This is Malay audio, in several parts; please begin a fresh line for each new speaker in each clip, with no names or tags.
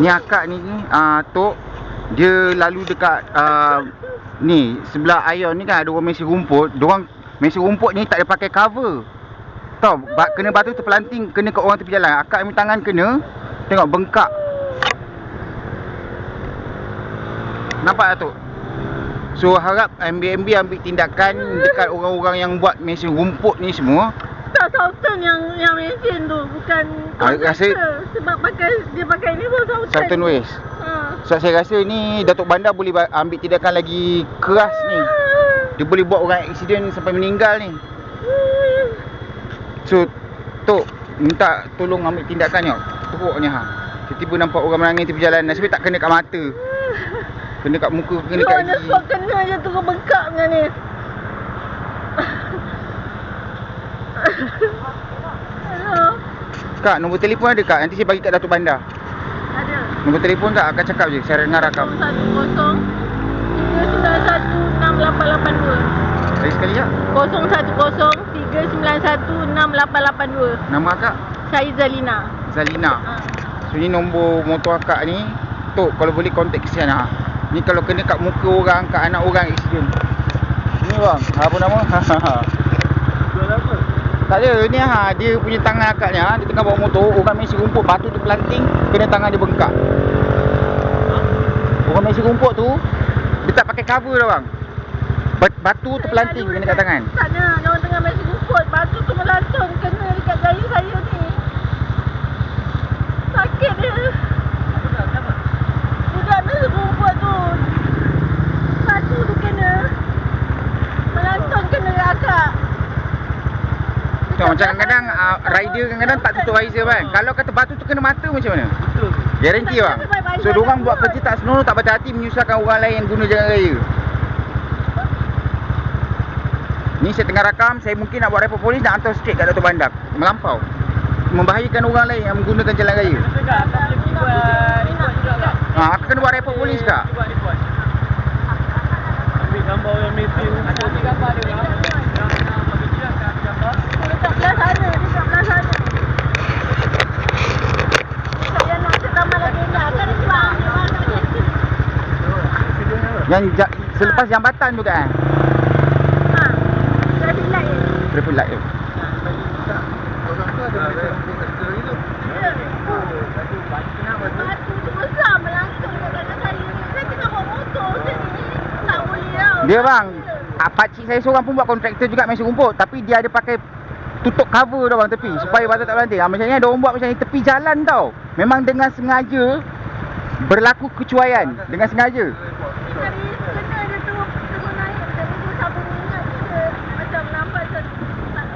Ni akak ni uh, Tok Dia lalu dekat uh, Ni Sebelah Ion ni kan Ada orang mesin rumput. Diorang Mesin rumput ni tak ada pakai cover. Tahu ba- Kena batu terpelanting Kena kat orang tepi jalan. Akak ambil tangan kena Tengok bengkak. Nampak tak Tok? So harap MBMB ambil tindakan Dekat orang-orang yang buat mesin rumput ni semua
Sultan yang yang mesin tu bukan
Ah, rasa-
sebab pakai dia pakai ni pun Sultan.
Sultan West
Ha.
So saya rasa ni Datuk Bandar boleh ambil tindakan lagi keras ni. Dia boleh buat orang accident sampai meninggal ni. So Tok Minta tolong ambil tindakan tau Teruk ni ha. Tiba-tiba nampak orang menangis tepi jalan Nasib tak kena kat mata. Kena kat muka Kena kat gigi.
sebab kena je terus bengkak dengan ni.
Kak nombor telefon ada kak? Nanti saya bagi kat Datuk Bandar.
Ada.
Nombor telefon kak akan cakap je Saya dengar rakam.
10 391
Lagi sekali kak.
6882 010 391
Nama kak?
Saya Zalina.
Zalina.
Ha.
So ni nombor motor akak ni. Tok kalau boleh kontak kesian ha. Ni kalau kena kat muka orang Kat anak orang accident. Ni bang. Apa nama Tak ada ni ha Dia punya tangan akak ni ha Dia tengah bawa motor Orang mesin rumput Batu tu pelanting Kena tangan dia bengkak Orang mesin rumput tu Dia tak pakai cover dah bang Bat- Batu tu pelanting Kena kat tangan.
Dia orang tengah mesin rumput. Batu tu melantun kena dekat jari saya ni. Sakit dia. Budak mesin rumput tu. Batu tu kena. Melantun kena dekat akak.
Tengok macam kadang-kadang uh, Rider kadang-kadang tak tutup visor kan? Kalau kata batu tu kena mata macam mana? Garanti bang. So diorang buat kerja tak senonoh tak berhati Menyusahkan orang lain yang guna jalan raya. Ni saya tengah rakam Saya mungkin nak buat report polis Nak hantar straight kat Datuk Bandar. Melampau. Membahayakan orang lain yang menggunakan jalan raya. Ha, Aku kena buat report polis kak.
Ambil gambar yang mesin. Ada ambil gambar dia
Dekat belah sana. Dekat belah sana. Saya nak ke taman lagi ni. Akan dia sebab.
Yang ja, selepas jambatan tu kan
Ha. Traffic light ni.
Traffic light.
Tak boleh tau.
Dia bang ah, Pakcik saya seorang pun buat kontraktor juga mesin rumput Tapi dia ada pakai Tutup cover tau bang tepi Supaya batu tak berhenti ha, Macam ni ada orang buat macam ni Tepi jalan tau. Memang dengan sengaja Berlaku kecuaian. Dengan sengaja
Tadi kena dia tu terus naik. Tadi tu sabun minyak dia macam nampak macam tak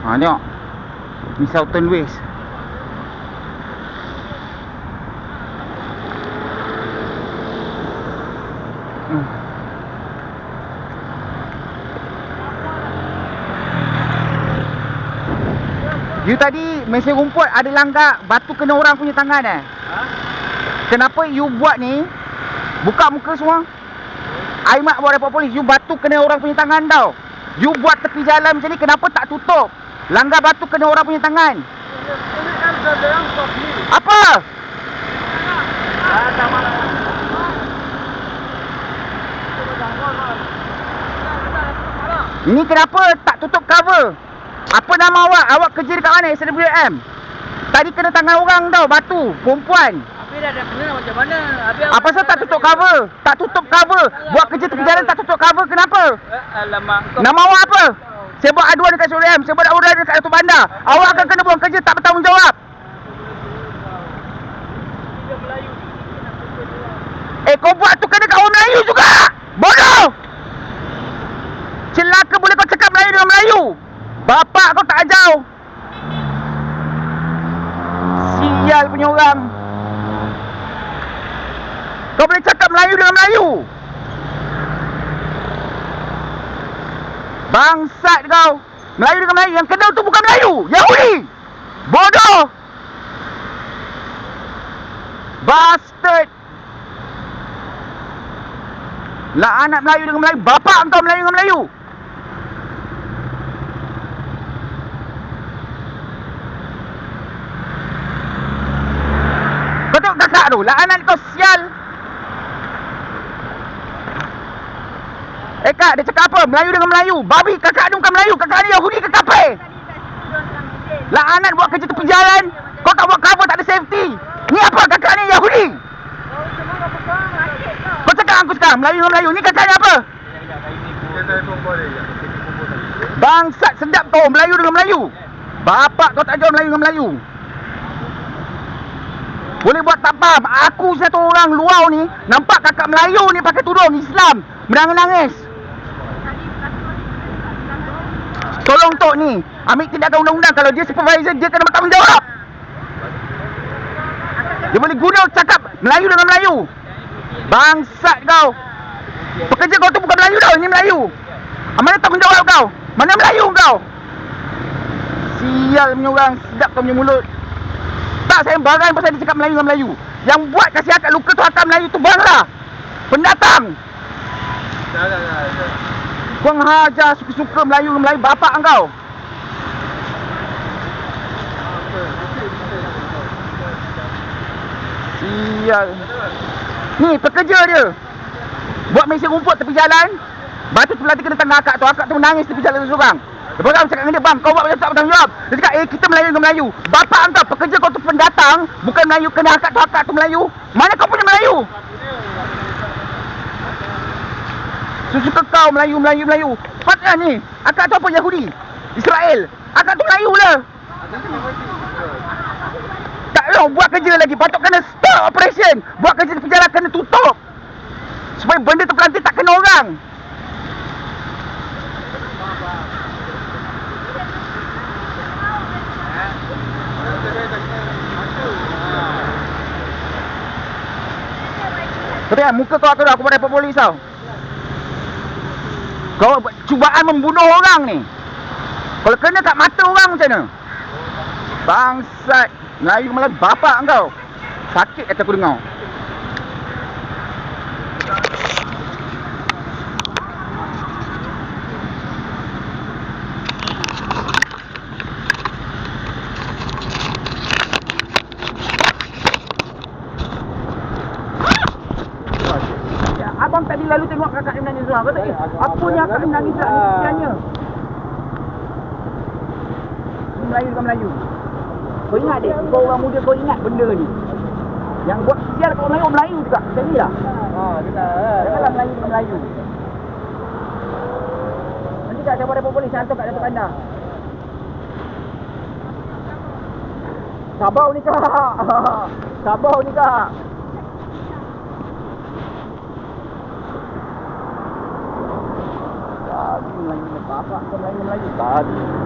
Ha tengok Ni Southern West Hmm. You tadi mesin rumput ada langgar batu kena orang punya tangan eh?
Ha?
Kenapa you buat ni? Buka muka semua. Aimat buat report polis. You batu kena orang punya tangan tau. You buat tepi jalan macam ni kenapa tak tutup? Langgar batu kena orang punya tangan. Apa? Ini kenapa tak tutup cover? Apa nama awak? Awak kerja dekat mana? SWM? Tadi kena tangan orang tau, batu, perempuan.
Habis dah, ada kena macam mana? Habis
apa pasal tak tutup cover? Tak tutup cover? Buat kerja tepi jalan tak tutup cover, kenapa?
Eh, alamak.
Nama awak apa? Saya buat aduan dekat SWM, saya buat aduan dekat Datuk Bandar. Awak akan kena buang kerja tak bertanggungjawab. Eh kau buat tu kena orang Melayu juga. Bodoh. Celaka boleh kau cakap Melayu dengan Melayu. Bapak kau tak ajar. Sial punya orang. Kau boleh cakap Melayu dengan Melayu. Bangsat kau. Melayu dengan Melayu. Yang kena tu bukan Melayu. Yahudi. Bodoh. Bastard. Lah anak Melayu dengan Melayu. Bapak kau Melayu dengan Melayu. Kau tengok kakak tu. Lah anak kau sial. Eh kak, dia cakap apa? Melayu dengan Melayu. Babi, kakak ni bukan Melayu. Kakak ni Yahudi ke
mesin.
Lah anak buat kerja tepi jalan. Kau tak buat cover, tak ada safety. Ni apa? Kakak ni Yahudi.
Kau
cakap aku sekarang Melayu dengan Melayu. Ni kakak ni apa? Bangsat sedap kau Melayu dengan Melayu. Bapak kau tak ajar Melayu dengan Melayu. Boleh buat tak faham. Aku satu orang luar ni nampak kakak Melayu ni pakai tudung Islam. Menangis-nangis.
Tadi peraturan
Tok ni ambil tindakan undang-undang kalau dia supervisor dia kena bertanggungjawab. Dia boleh guna cakap Melayu dengan Melayu. Bangsat kau. Pekerja kau tu bukan Melayu tau, ini Melayu. Ah, Mana tanggungjawab kau? Mana Melayu kau? Sial punya orang, sedap kau punya mulut. Tak saya barang pasal dia cakap Melayu dengan Melayu. Yang buat kasih akad luka tu akad Melayu tu bangla. Pendatang. Kau hajar suka-suka Melayu dengan Melayu bapak kau. Sial. Ni pekerja dia. Buat mesin rumput tepi jalan. Batu tu pelatih kena tengah akak tu. Akak tu menangis tepi jalan tu seorang. Lepas aku cakap dengan dia, bang, kau buat macam tak bertanggungjawab. Dia cakap, eh, kita Melayu dengan Melayu. Bapak kau, pekerja kau tu pendatang, bukan Melayu, kena akak tu, akak tu Melayu. Mana kau punya Melayu? Susuka kau Melayu, Melayu, Melayu. Patutlah ni, akak tu apa Yahudi? Israel. Akak tu Melayu lah. Tahu buat kerja lagi. Patut kena stop operation. Buat kerja tepi jalan kena tutup. Supaya benda tu tak kena orang. Tapi kan muka kau aku dah aku report polis tau. Kau cubaan membunuh orang ni. Kalau kena kat mata orang macam mana? Bangsat. Melayu malah bapak kau. Sakit kata aku dengar. Ya, lalu tengok kakak dia menangis seorang. Kata, eh, apa kakak dia menangis seorang ni Melayu bukan Melayu. Kau ingat dek, kau orang muda kau ingat benda ni. Yang buat kesian kau Melayu, Melayu juga. Macam ni lah.
Oh, kita.
Janganlah Melayu dengan Melayu. Nanti saya buat report polis, hantar kat Datuk Bandar. Sabau ni kak. Sabau ni kak. Babi Melayu bapak kau Melayu Melayu. Babi.